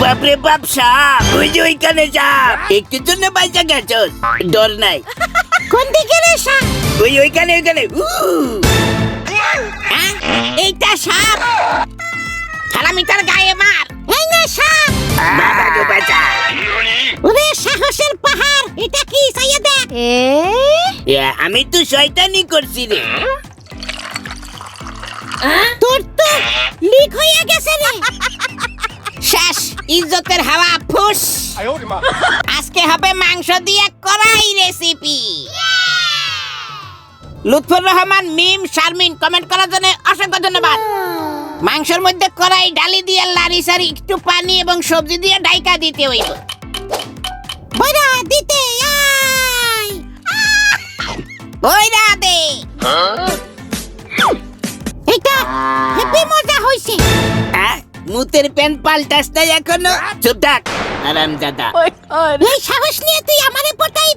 বাপরে বাপ সাপ ওই যে ওইখানে সাপ একটু জন্য বাইচা গেছ ডর নাই। কোন দিকে রে সাপ ওই ওইখানে ওইখানে হ্যাঁ? এইটা সাপ। থালামিটার গায়ে মার। এই না সাপ। বাবা গো বাঁচা। ওরে সাহসের পাহাড় এটা কি? চাইয়া দেখ। আমি তো শয়তানি করছি রে। তোর ইজ্জতের হাওয়া, ফুস। আজকে হবে মাংস দিয়ে করাই রেসিপি। লুৎফর রহমান, মিম, শারমিন, কমেন্ট করার জন্য অসংখ্য ধন্যবাদ। মাংসের মধ্যে কড়াই, ডালি দিয়ে লারি সারি, একটু পানি এবং সবজি দিয়ে ডাইকা দিতে হইব। বইরা দিতে, আয়। বইরা দে। ভূতের প্যান পাল্টাস না এখনও? চুপ থাক। আরাম দাদা এই সাহস নিয়ে তুই আমারে পটাই